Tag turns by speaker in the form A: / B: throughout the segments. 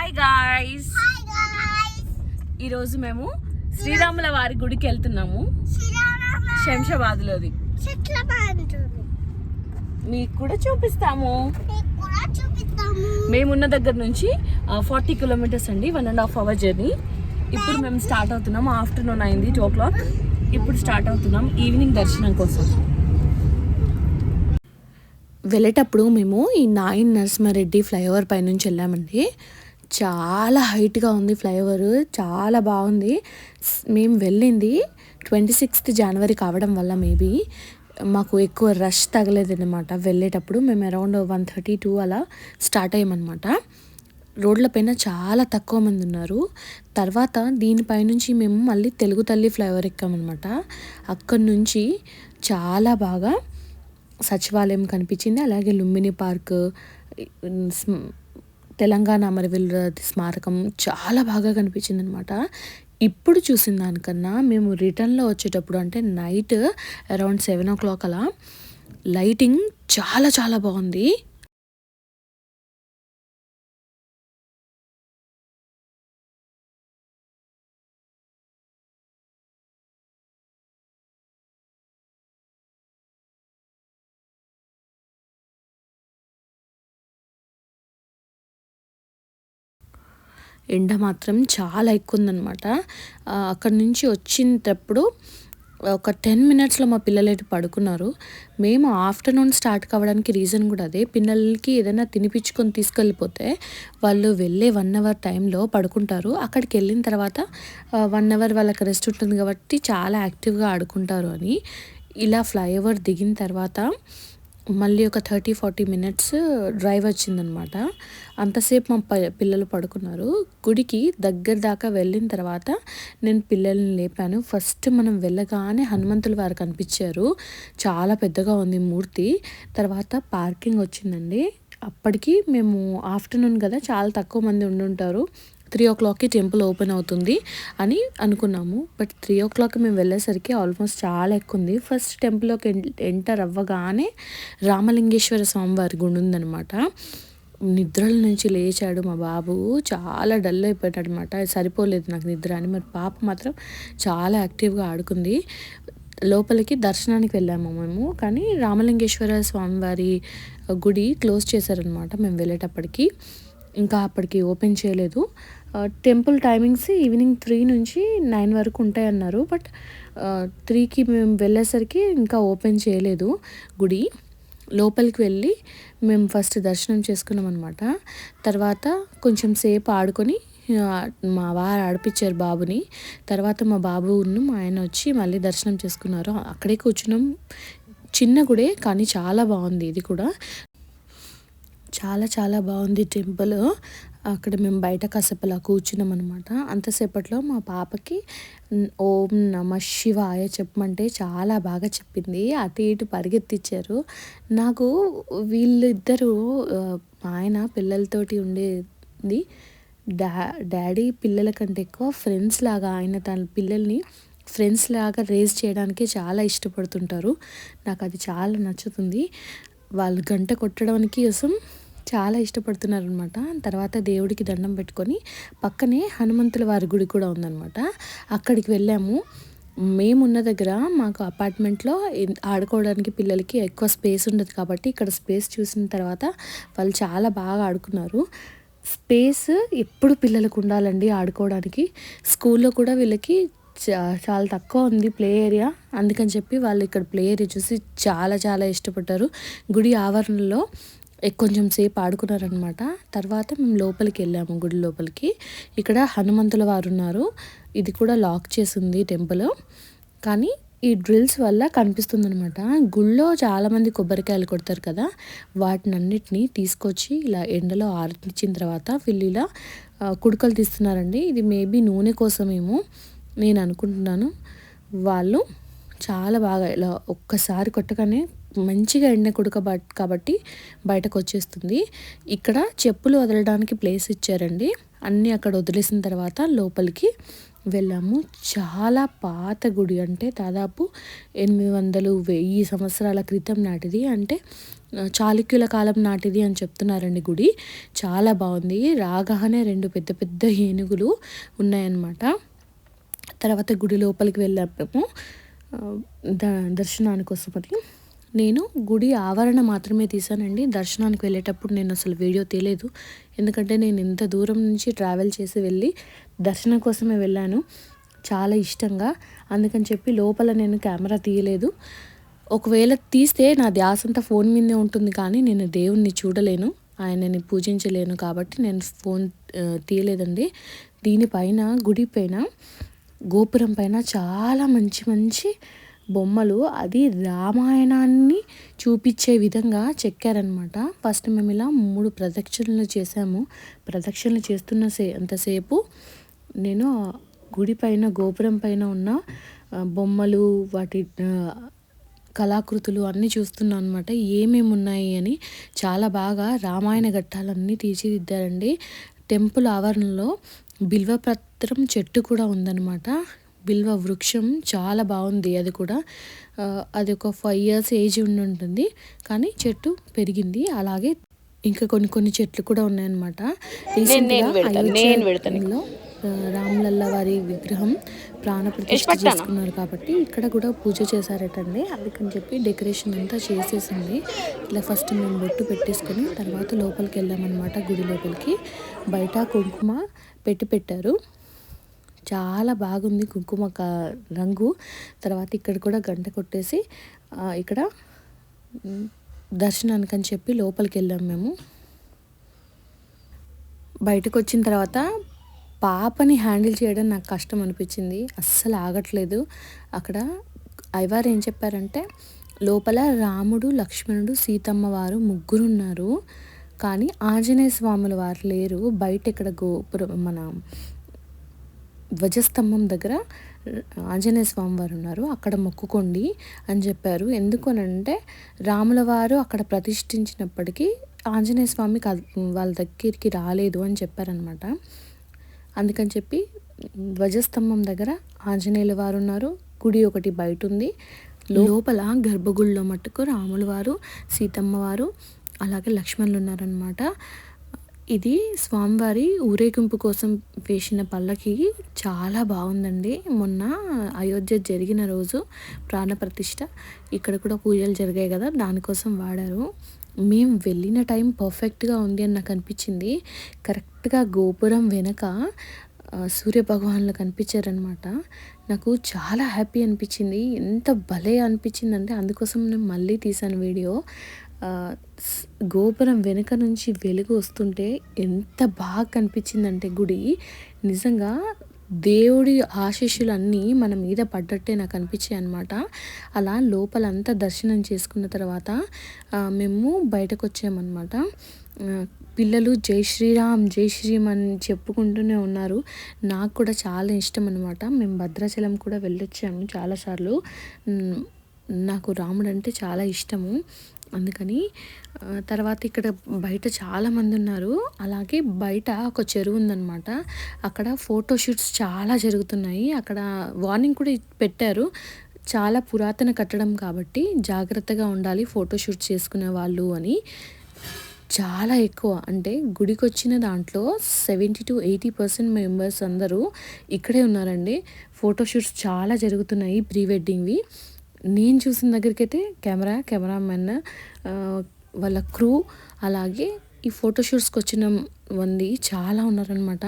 A: Hi guys ఈరోజు మేము శ్రీరాముల వారి గుడికి వెళ్తున్నాము. శంషాబాద్లోది. మీకు కూడా చూపిస్తాము. మేమున్న దగ్గర నుంచి ఫార్టీ కిలోమీటర్స్ అండి one and half hour journey. ఇప్పుడు మేము స్టార్ట్ అవుతున్నాం. ఆఫ్టర్నూన్ అయింది టూ ఓ క్లాక్ ఇప్పుడు స్టార్ట్ అవుతున్నాం ఈవినింగ్ దర్శనం కోసం. వెళ్ళేటప్పుడు మేము ఈ నాయిన్ నరసింహారెడ్డి ఫ్లైఓవర్ పైనుంచి వెళ్ళామండి. చాలా హైట్గా ఉంది ఫ్లైఓవర్ చాలా బాగుంది. మేము వెళ్ళింది ట్వంటీ సిక్స్త్ జనవరి కావడం వల్ల మేబీ మాకు ఎక్కువ రష్ తగలేదన్నమాట. వెళ్ళేటప్పుడు మేము అరౌండ్ వన్ థర్టీ టూ అలా స్టార్ట్ అయ్యామన్నమాట. రోడ్లపైన చాలా తక్కువ మంది ఉన్నారు. తర్వాత దీనిపైనుంచి మేము మళ్ళీ తెలుగు తల్లి ఫ్లైఓవర్ ఎక్కామన్నమాట. అక్కడి నుంచి చాలా బాగా సచివాలయం కనిపించింది. అలాగే లుంబిని పార్క్ తెలంగాణ అమరవీరుల స్మారకం చాలా బాగా కనిపించింది అనమాట ఇప్పుడు చూసిన దానికన్నా మేము రిటర్న్లో వచ్చేటప్పుడు అంటే night around seven o'clock అలా లైటింగ్ చాలా చాలా బాగుంది. ఎండ మాత్రం చాలా ఎక్కువ ఉందనమాట అక్కడ అక్కడి నుంచి వచ్చినప్పుడు ఒక టెన్ మినిట్స్లో మా పిల్లలు అయితే పడుకున్నారు. మేము ఆఫ్టర్నూన్ స్టార్ట్ కావడానికి రీజన్ కూడా అదే. పిల్లలకి ఏదైనా తినిపించుకొని తీసుకెళ్ళిపోతే వాళ్ళు వెళ్ళే వన్ అవర్ టైంలో పడుకుంటారు. అక్కడికి వెళ్ళిన తర్వాత వన్ అవర్ వాళ్ళకి రెస్ట్ ఉంటుంది కాబట్టి చాలా యాక్టివ్గా ఆడుకుంటారు అని. ఇలా ఫ్లైఓవర్ దిగిన తర్వాత మళ్ళీ ఒక థర్టీ ఫార్టీ మినిట్స్ డ్రైవ్ వచ్చిందనమాట. అంతసేపు మా ప- పిల్లలు పడుకున్నారు. గుడికి దగ్గర దాకా వెళ్ళిన తర్వాత నేను పిల్లల్ని లేపాను. ఫస్ట్ మనం వెళ్ళగానే హనుమంతుల వారు కనిపించారు. చాలా పెద్దగా ఉంది మూర్తి. తర్వాత పార్కింగ్ వచ్చిందండి. అప్పటికి మేము ఆఫ్టర్నూన్ కదా చాలా తక్కువ మంది ఉండుంటారు. త్రీ ఓ క్లాక్కి టెంపుల్ ఓపెన్ అవుతుంది అని అనుకున్నాము. బట్ త్రీ ఓ క్లాక్ మేము వెళ్ళేసరికి ఆల్మోస్ట్ చాలా ఎక్కువ ఉంది. ఫస్ట్ టెంపుల్లోకి ఎంటర్ అవ్వగానే రామలింగేశ్వర స్వామి వారి గుడి ఉందనమాట నిద్రల నుంచి లేచాడు మా బాబు. చాలా డల్ అయిపోయాడు అనమాట సరిపోలేదు నాకు నిద్ర అని. మరి పాప మాత్రం చాలా యాక్టివ్గా ఆడుకుంది. లోపలికి దర్శనానికి వెళ్ళాము మేము. కానీ రామలింగేశ్వర స్వామివారి గుడి క్లోజ్ చేశారనమాట మేము వెళ్ళేటప్పటికి. ఇంకా అప్పటికి ఓపెన్ చేయలేదు. టెంపుల్ టైమింగ్స్ ఈవినింగ్ త్రీ నుంచి నైన్ వరకు ఉంటాయన్నారు. బట్ త్రీకి మేము వెళ్ళేసరికి ఇంకా ఓపెన్ చేయలేదు గుడి. లోపలికి వెళ్ళి మేము ఫస్ట్ దర్శనం చేసుకున్నాం అనమాట తర్వాత కొంచెం సేపు ఆడుకొని మా వారు ఆడిపించారు బాబుని. తర్వాత మా బాబును మా ఆయన వచ్చి మళ్ళీ దర్శనం చేసుకున్నారు. అక్కడే కూర్చున్నాం. చిన్న గుడే కానీ చాలా బాగుంది ఇది కూడా. చాలా చాలా బాగుంది టెంపుల్. అక్కడ మేము బయట కాసేపు అలా కూర్చున్నాం అనమాట అంతసేపట్లో మా పాపకి ఓం నమ శివాయ చెప్పమంటే చాలా బాగా చెప్పింది. అటు ఇటు పరిగెత్తిచ్చారు. నాకు వీళ్ళిద్దరూ మా ఆయన పిల్లలతోటి ఉండేది. డా డాడీ పిల్లల కంటే ఎక్కువ ఫ్రెండ్స్ లాగా ఆయన తన పిల్లల్ని ఫ్రెండ్స్ లాగా రేజ్ చేయడానికి చాలా ఇష్టపడుతుంటారు. నాకు అది చాలా నచ్చుతుంది. వాళ్ళు గంట కొట్టడానికి కోసం చాలా ఇష్టపడుతున్నారు అనమాట తర్వాత దేవుడికి దండం పెట్టుకొని పక్కనే హనుమంతుల వారి గుడి కూడా ఉందన్నమాట అక్కడికి వెళ్ళాము. మేమున్న దగ్గర మాకు అపార్ట్మెంట్లో ఆడుకోవడానికి పిల్లలకి ఎక్కువ స్పేస్ ఉండదు కాబట్టి ఇక్కడ స్పేస్ చూసిన తర్వాత వాళ్ళు చాలా బాగా ఆడుకున్నారు. స్పేస్ ఎప్పుడు పిల్లలకు ఉండాలండి ఆడుకోవడానికి? స్కూల్లో కూడా వీళ్ళకి చాలా తక్కువ ఉంది ప్లే ఏరియా. అందుకని చెప్పి వాళ్ళు ఇక్కడ ప్లే ఏరియా చూసి చాలా చాలా ఇష్టపడ్డారు. గుడి ఆవరణలో కొంచెం సేపు ఆడుకున్నారనమాట తర్వాత మేము లోపలికి వెళ్ళాము గుడి లోపలికి. ఇక్కడ హనుమంతుల వారు ఉన్నారు. ఇది కూడా లాక్ చేసింది టెంపుల్. కానీ ఈ డ్రిల్స్ వల్ల కనిపిస్తుంది అనమాట గుళ్ళో చాలామంది కొబ్బరికాయలు కొడతారు కదా వాటిని అన్నిటినీ తీసుకొచ్చి ఇలా ఎండలో ఆరించిన తర్వాత వీళ్ళు ఇలా కుడుకలు తీస్తున్నారండి. ఇది మేబీ నూనె కోసమేమో నేను అనుకుంటున్నాను. వాళ్ళు చాలా బాగా ఇలా ఒక్కసారి కొట్టగానే మంచిగా ఎండ కొడుక కాబట్టి బయటకు వచ్చేస్తుంది ఇక్కడ చెప్పులు వదలడానికి ప్లేస్ ఇచ్చారండి. అన్నీ అక్కడ వదిలేసిన తర్వాత లోపలికి వెళ్ళాము. చాలా పాత గుడి అంటే దాదాపు ఎనిమిది వందలు వెయ్యి సంవత్సరాల క్రితం నాటిది. అంటే చాళుక్యుల కాలం నాటిది అని చెప్తున్నారండి గుడి. చాలా బాగుంది. రాగానే రెండు పెద్ద పెద్ద ఏనుగులు ఉన్నాయన్నమాట. తర్వాత గుడి లోపలికి వెళ్ళాము. ద దర్శనానికి అది నేను గుడి ఆవరణ మాత్రమే తీసానండి దర్శనానికి వెళ్ళేటప్పుడు నేను అసలు వీడియో తీయలేదు. ఎందుకంటే నేను ఇంత దూరం నుంచి ట్రావెల్ చేసి వెళ్ళి దర్శనం కోసమే వెళ్ళాను. చాలా ఇష్టంగా. అందుకని చెప్పి లోపల నేను కెమెరా తీయలేదు. ఒకవేళ తీస్తే నా ధ్యాస అంతా ఫోన్ మీదే ఉంటుంది కానీ నేను దేవుణ్ణి చూడలేను. ఆయనని పూజించలేను కాబట్టి నేను ఫోన్ తీయలేదండి. దీనిపైన గుడి పైన గోపురం పైన చాలా మంచి మంచి బొమ్మలు అది రామాయణాన్ని చూపించే విధంగా చెక్కారనమాట ఫస్ట్ మేము ఇలా మూడు ప్రదక్షిణలు చేసాము ప్రదక్షిణలు చేస్తున్న సే అంతసేపు నేను గుడి పైన గోపురం పైన ఉన్న బొమ్మలు వాటి కళాకృతులు అన్నీ చూస్తున్నాను అనమాట ఏమేమి ఉన్నాయి అని చాలా బాగా రామాయణ ఘట్టాలన్నీ తీర్చిదిద్దారండి. టెంపుల్ ఆవరణలో బిల్వపత్రం చెట్టు కూడా ఉందన్నమాట. బిల్వ వృక్షం చాలా బాగుంది అది కూడా. అది ఒక ఫైవ్ ఇయర్స్ ఏజ్ ఉండి ఉంటుంది. కానీ చెట్టు పెరిగింది. అలాగే ఇంకా కొన్ని కొన్ని చెట్లు కూడా ఉన్నాయన్నమాట. రీసెంట్గా రామ్లల్ల వారి విగ్రహం ప్రాణప్రతిష్ఠ చేసుకున్నారు కాబట్టి ఇక్కడ కూడా పూజ చేశారటండి. అందుకని చెప్పి డెకరేషన్ అంతా చేసేసింది. ఇలా ఫస్ట్ మేము బొట్టు పెట్టేసుకొని తర్వాత లోపలికి వెళ్ళామన్నమాట గుడి లోపలికి. బయట కుంకుమ పెట్టి పెట్టారు. చాలా బాగుంది కుంకుమ రంగు. తర్వాత ఇక్కడ కూడా గంట కొట్టేసి ఇక్కడ దర్శనానికి అని చెప్పి లోపలికి వెళ్ళాం మేము. బయటకు వచ్చిన తర్వాత పాపని హ్యాండిల్ చేయడం నాకు కష్టం అనిపించింది. అస్సలు ఆగట్లేదు. అక్కడ అయ్యవారు ఏం చెప్పారంటే లోపల రాముడు లక్ష్మణుడు సీతమ్మ వారు ముగ్గురు ఉన్నారు కానీ ఆంజనేయ స్వాముల వారు లేరు. బయట ఇక్కడ గోపురం మన ధ్వజస్తంభం దగ్గర ఆంజనేయ స్వామి వారు ఉన్నారు. అక్కడ మొక్కుకోండి అని చెప్పారు. ఎందుకనంటే రాముల వారు అక్కడ ప్రతిష్ఠించినప్పటికీ ఆంజనేయ స్వామి వాళ్ళ దగ్గరికి రాలేదు అని చెప్పారనమాట అందుకని చెప్పి ధ్వజస్తంభం దగ్గర ఆంజనేయుల వారు ఉన్నారు. గుడి ఒకటి బయట ఉంది. లోపల గర్భగుడిలో మట్టుకు రాముల వారు సీతమ్మ వారు అలాగే లక్ష్మణులు ఉన్నారనమాట ఇది స్వామివారి ఊరేగింపు కోసం వేసిన పల్లకి చాలా బాగుందండి. మొన్న అయోధ్య జరిగిన రోజు ప్రాణప్రతిష్ఠ ఇక్కడ కూడా పూజలు జరిగాయి కదా దానికోసం వాడారు. మేము వెళ్ళిన టైం పర్ఫెక్ట్గా ఉంది అని నాకు అనిపించింది. కరెక్ట్గా గోపురం వెనక సూర్యభగవాన్లు కనిపించారనమాట నాకు చాలా హ్యాపీ అనిపించింది. ఎంత భలే అనిపించిందంటే అందుకోసం నేను మళ్ళీ తీసాను వీడియో. గోపురం వెనుక నుంచి వెలుగు వస్తుంటే ఎంత బాగా కనిపించిందంటే గుడి. నిజంగా దేవుడి ఆశీస్సులు అన్నీ మన మీద పడ్డట్టే నాకు అనిపించాయి అనమాట అలా లోపలంతా దర్శనం చేసుకున్న తర్వాత మేము బయటకు వచ్చామన్నమాట పిల్లలు జై శ్రీరామ్ జై శ్రీరామ్ అని చెప్పుకుంటూనే ఉన్నారు. నాకు కూడా చాలా ఇష్టం అనమాట మేము భద్రాచలం కూడా వెళ్ళొచ్చాము చాలాసార్లు నాకు రాముడు అంటే చాలా ఇష్టము. అందుకని తర్వాత ఇక్కడ బయట చాలామంది ఉన్నారు. అలాగే బయట ఒక చెరువు ఉందన్నమాట. అక్కడ ఫోటోషూట్స్ చాలా జరుగుతున్నాయి. అక్కడ వార్నింగ్ కూడా పెట్టారు. చాలా పురాతన కట్టడం కాబట్టి జాగ్రత్తగా ఉండాలి ఫోటోషూట్ చేసుకునే వాళ్ళు అని. చాలా ఎక్కువ. అంటే గుడికి వచ్చిన దాంట్లో seventy to eighty percent members అందరూ ఇక్కడే ఉన్నారండి. ఫోటోషూట్స్ చాలా జరుగుతున్నాయి ప్రీ వెడ్డింగ్వి. నేను చూసిన దగ్గరికి అయితే కెమెరా కెమెరామెన్ వాళ్ళ క్రూ అలాగే ఈ ఫోటోషూట్స్కి వచ్చిన మంది చాలా ఉన్నారనమాట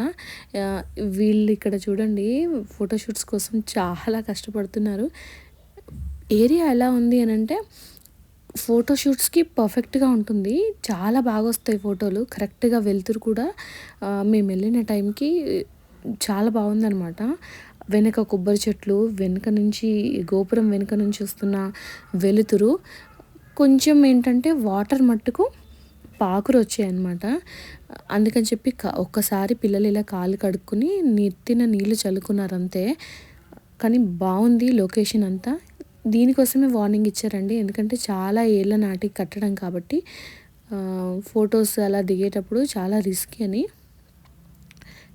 A: వీళ్ళు ఇక్కడ చూడండి ఫోటోషూట్స్ కోసం చాలా కష్టపడుతున్నారు. ఏరియా ఎలా ఉంది అని అంటే ఫోటోషూట్స్కి పర్ఫెక్ట్గా ఉంటుంది. చాలా బాగా వస్తాయి ఫోటోలు. కరెక్ట్గా వెళ్తురు కూడా. మేము వెళ్ళిన టైంకి చాలా బాగుందనమాట వెనుక కొబ్బరి చెట్లు వెనుక నుంచి గోపురం వెనుక నుంచి వస్తున్న వెలుతురు కొంచెం ఏంటంటే వాటర్ మట్టుకు పాకురు వచ్చాయన్నమాట. అందుకని చెప్పి ఒక్కసారి పిల్లలు ఇలా కాలు కడుక్కుని నెత్తిన నీళ్ళు చల్లుకున్నారంతే. కానీ బాగుంది లొకేషన్ అంతా. దీనికోసమే వార్నింగ్ ఇచ్చారండి. ఎందుకంటే చాలా ఏళ్ళ నాటికి కట్టడం కాబట్టి ఫొటోస్ అలా దిగేటప్పుడు చాలా రిస్క్ అని.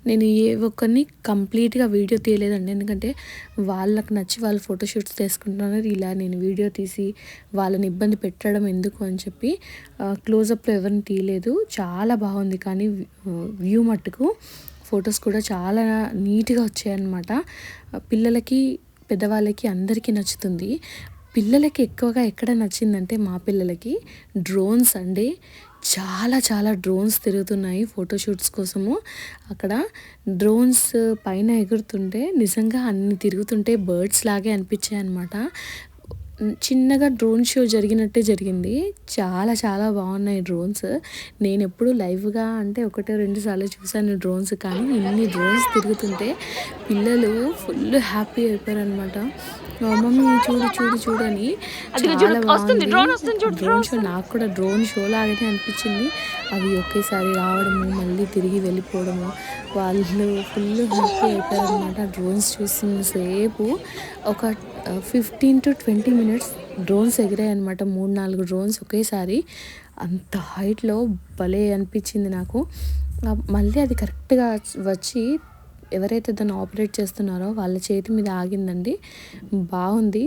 A: నేను ఏ ఒక్కరిని కంప్లీట్గా వీడియో తీయలేదండి. ఎందుకంటే వాళ్ళకి నచ్చి వాళ్ళు ఫోటోషూట్స్ తీసుకుంటున్నారు. ఇలా నేను వీడియో తీసి వాళ్ళని ఇబ్బంది పెట్టడం ఎందుకు అని చెప్పి క్లోజప్లో ఎవరిని తీయలేదు. చాలా బాగుంది. కానీ వ్యూ మట్టుకు ఫొటోస్ కూడా చాలా నీట్గా వచ్చాయన్నమాట. పిల్లలకి పెద్దవాళ్ళకి అందరికీ నచ్చుతుంది. పిల్లలకి ఎక్కువగా ఎక్కడ నచ్చిందంటే మా పిల్లలకి డ్రోన్స్ అండి. చాలా చాలా డ్రోన్స్ తిరుగుతున్నాయి ఫోటోషూట్స్ కోసము. అక్కడ డ్రోన్స్ పైన ఎగురుతుంటే నిజంగా అన్ని తిరుగుతుంటే బర్డ్స్ లాగే అనిపించాయి అనమాట చిన్నగా డ్రోన్ షో జరిగినట్టే జరిగింది. చాలా చాలా బాగున్నాయి డ్రోన్స్ నేను ఎప్పుడు లైవ్గా అంటే ఒకటే రెండు సార్లు చూసాను డ్రోన్స్ కానీ ఇన్ని డ్రోన్స్ తిరుగుతుంటే పిల్లలు ఫుల్ హ్యాపీ అయిపోయారు అనమాట మమ్మీ చూడు చూడు చూడని డ్రోన్ షో నాకు కూడా డ్రోన్ షో లాగానే అనిపించింది. అవి ఒకేసారి రావడము మళ్ళీ తిరిగి వెళ్ళిపోవడము వాళ్ళు ఫుల్ హ్యాపీ అయిపోయారు అనమాట డ్రోన్స్ చూసిన సేపు ఒక fifteen to twenty minutes drones ఎగిరాయి అనమాట మూడు నాలుగు డ్రోన్స్ ఒకేసారి. అంత హైట్లో భలే అనిపించింది నాకు. మళ్ళీ అది కరెక్ట్గా వచ్చి ఎవరైతే దాన్ని ఆపరేట్ చేస్తున్నారో వాళ్ళ చేతి మీద ఆగిందండి. బాగుంది.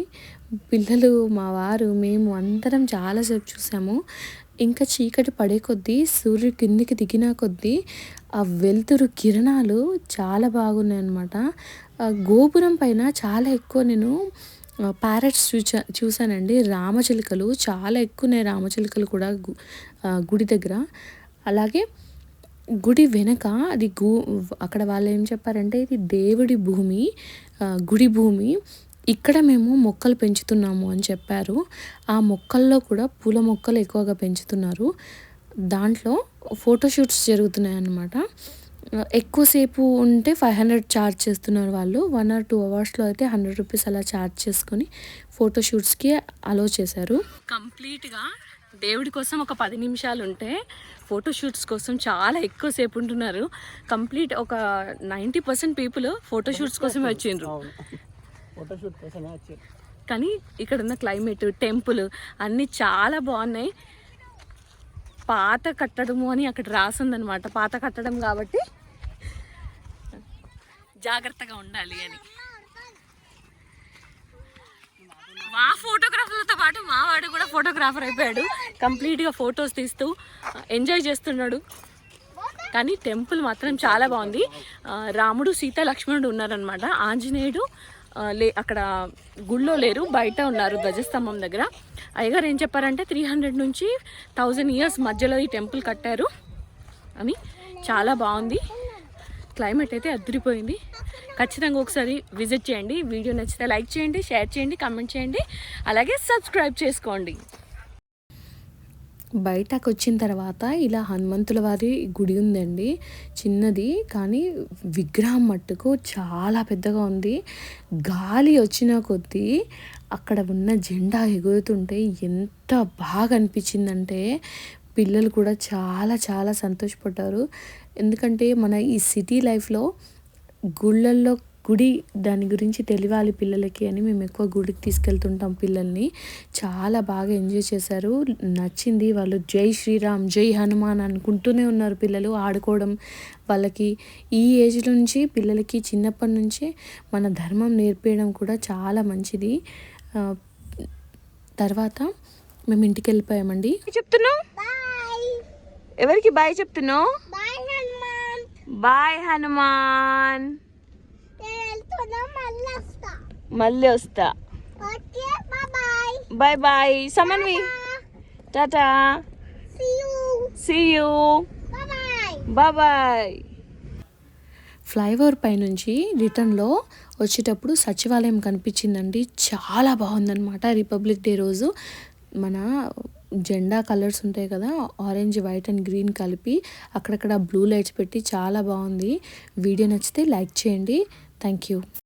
A: పిల్లలు మా వారు మేము అందరం చాలాసేపు చూసాము. ఇంకా చీకటి పడే కొద్దీ సూర్యుడు కిందికి దిగిన కొద్దీ ఆ వెలుతురు కిరణాలు చాలా బాగున్నాయి అన్నమాట గోపురం పైన చాలా ఎక్కువ నేను ప్యారెట్స్ చూచా చూశానండి రామచిలుకలు చాలా ఎక్కువ ఉన్నాయి రామచిలుకలు కూడా గుడి దగ్గర. అలాగే గుడి వెనక అది గూ అక్కడ వాళ్ళు ఏం చెప్పారంటే ఇది దేవుడి భూమి గుడి భూమి. ఇక్కడ మేము మొక్కలు పెంచుతున్నాము అని చెప్పారు. ఆ మొక్కల్లో కూడా పూల మొక్కలు ఎక్కువగా పెంచుతున్నారు. దాంట్లో ఫోటోషూట్స్ జరుగుతున్నాయి అన్నమాట ఎక్కువసేపు ఉంటే ఫైవ్ హండ్రెడ్ ఛార్జ్ చేస్తున్నారు వాళ్ళు. వన్ ఆర్ టూ అవర్స్లో అయితే హండ్రెడ్ రూపీస్ అలా ఛార్జ్ చేసుకొని ఫోటోషూట్స్కి అలో చేశారు. కంప్లీట్గా దేవుడి కోసం ఒక పది నిమిషాలు ఉంటే ఫోటోషూట్స్ కోసం చాలా ఎక్కువసేపు ఉంటున్నారు. కంప్లీట్ ఒక నైంటీ పర్సెంట్ పీపుల్ ఫోటోషూట్స్ కోసమే వచ్చిండ్రు.
B: ఫోటోషూట్ కోసమే వచ్చారు
A: కానీ ఇక్కడ ఉన్న క్లైమేట్ టెంపుల్ అన్నీ చాలా బాగున్నాయి. పాత కట్టడము అని అక్కడ రాసిందనమాట పాత కట్టడం కాబట్టి జాగ్రత్తగా ఉండాలి అని. మా ఫోటోగ్రాఫర్లతో పాటు మా వాడు కూడా ఫోటోగ్రాఫర్ అయిపోయాడు. కంప్లీట్గా ఫొటోస్ తీస్తూ ఎంజాయ్ చేస్తున్నాడు. కానీ టెంపుల్ మాత్రం చాలా బాగుంది. రాముడు సీత లక్ష్మణుడు ఉన్నారనమాట ఆంజనేయుడు లే అక్కడ గుళ్ళో లేరు బయట ఉన్నారు ధ్వజస్తంభం దగ్గర. అయ్యగారు ఏం చెప్పారంటే త్రీ హండ్రెడ్ నుంచి థౌజండ్ ఇయర్స్ మధ్యలో ఈ టెంపుల్ కట్టారు. అని. చాలా బాగుంది. క్లైమేట్ అయితే అదిరిపోయింది ఖచ్చితంగా ఒకసారి విజిట్ చేయండి. వీడియో నచ్చితే లైక్ చేయండి షేర్ చేయండి కామెంట్ చేయండి. అలాగే సబ్స్క్రైబ్ చేసుకోండి. బయటకు వచ్చిన తర్వాత ఇలా హనుమంతుల వారి గుడి ఉందండి. చిన్నది కానీ విగ్రహం మట్టుకు చాలా పెద్దగా ఉంది. గాలి వచ్చిన కొద్దీ అక్కడ ఉన్న జెండా ఎగురుతుంటే ఎంత బాగా అనిపించిందంటే పిల్లలు కూడా చాలా చాలా సంతోషపడ్డారు. ఎందుకంటే మన ఈ సిటీ లైఫ్లో గుళ్ళల్లో గుడి దాని గురించి తెలియాలి పిల్లలకి అని మేము ఎక్కువ గుడికి తీసుకెళ్తుంటాం పిల్లల్ని. చాలా బాగా ఎంజాయ్ చేశారు. నచ్చింది వాళ్ళు జై శ్రీరామ్ జై హనుమాన్ అనుకుంటూనే ఉన్నారు పిల్లలు ఆడుకోవడం వాళ్ళకి. ఈ ఏజ్ నుంచి పిల్లలకి చిన్నప్పటి నుంచే మన ధర్మం నేర్పించడం కూడా చాలా మంచిది. తర్వాత మేము ఇంటికి వెళ్ళిపోయామండి. చెప్తున్నావు? ఎవరికి బాయ్ చెప్తున్నావు? బాయ్ హనుమాన్. మళ్ళీ వస్తా. Bye bye. Samanvi. Tata. See you bye flyover పైనుంచి రిటర్న్లో వచ్చేటప్పుడు సచివాలయం కనిపించిందండి. చాలా బాగుందనమాట రిపబ్లిక్ డే రోజు. మన జెండా కలర్స్ ఉంటాయి కదా ఆరెంజ్ వైట్ అండ్ గ్రీన్ కలిపి అక్కడక్కడ బ్లూ లైట్స్ పెట్టి చాలా బాగుంది. వీడియో నచ్చితే లైక్ చేయండి. Thank you